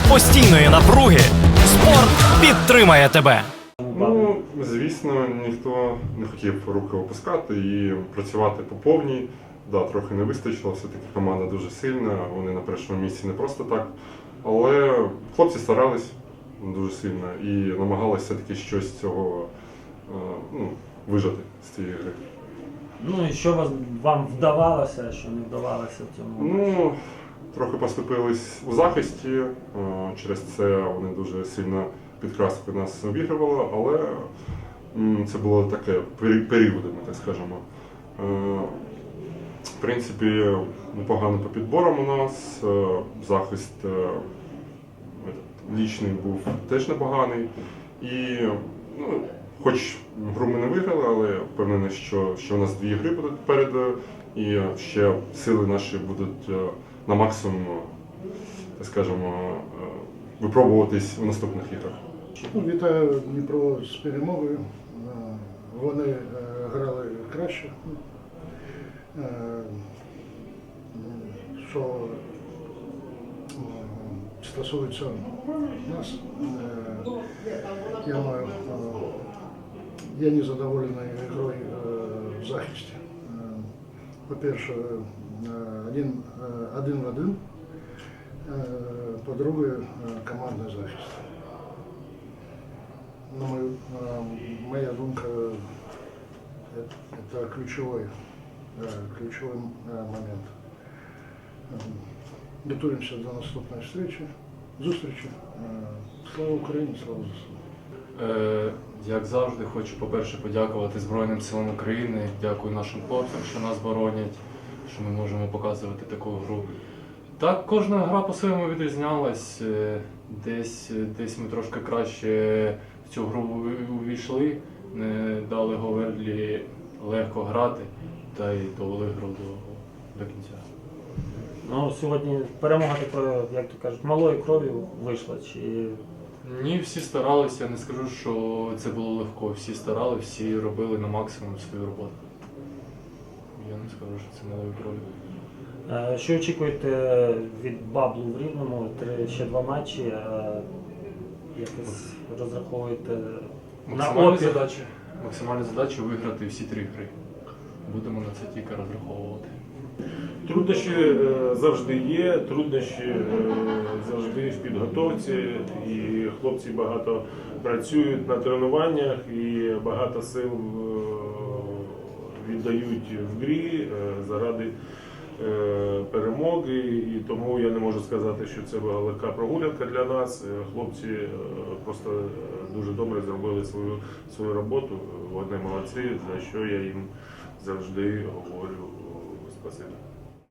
серед постійної напруги спорт підтримає тебе. Ну, звісно, ніхто не хотів руки опускати і працювати по повній. Да, трохи не вистачило, все-таки команда дуже сильна, вони на першому місці не просто так. Але хлопці старались дуже сильно і намагалися все-таки щось з цього е, ну, вижати з цієї гри. Ну і що вас, вам вдавалося, що не вдавалося в цьому? Ну, трохи поступились у захисті, е, через це вони дуже сильно підкраску нас обігрували, але це було таке пері- періодами, так скажемо. Е, В принципі, непогано по підборам у нас. е, Захист лічний був теж непоганий. І, ну, хоч гру ми не виграли, але впевнений, що, що у нас дві гри будуть попереду, і ще сили наші будуть на максимум, е, так скажемо, е, випробуватись у наступних іграх. Ну, Вітаю Дніпро з перемогою. Е, Вони грали краще. Е, Що стосується нас, я маю, я не задоволений грою в захисті. Е, По-перше, е, один, е, один в один. Е, По-друге, е, командний захист. На мою, э, моя думка, э, это ключевой, э, ключевой э, момент. Э, Готуємося до наступної зустрічі. Зустрічі. Е, Слава Україні, слава ЗСУ. Е, Як завжди, хочу, по-перше, подякувати Збройним силам України. Дякую нашим хлопцям, що нас боронять, що ми можемо показувати таку гру. Так, кожна гра по-своєму відрізнялась. Е, Десь, десь ми трошки краще в цю гру увійшли, не дали Говерлі легко грати та й довели гру до, до кінця. Ну, сьогодні перемога такою, як то кажуть, малою кров'ю вийшла. Чи Ні, всі старалися, я не скажу, що це було легко. Всі старали, всі робили на максимум свою роботу. Я не скажу, що це малою кров'ю. е, що очікуєте від Баблу в Рівному? Три ще два матчі. е, Якось розраховуєте на Максимальні опір? задачі. Максимальні задачі виграти всі три гри. Будемо на це тільки розраховувати. Труднощі е, завжди є, труднощі е, завжди в підготовці, і хлопці багато працюють на тренуваннях і багато сил е, віддають в грі заради перемоги. І тому я не можу сказати, що це була легка прогулянка для нас. Хлопці просто дуже добре зробили свою, свою роботу. Вони молодці, за що я їм завжди говорю е, спасибі.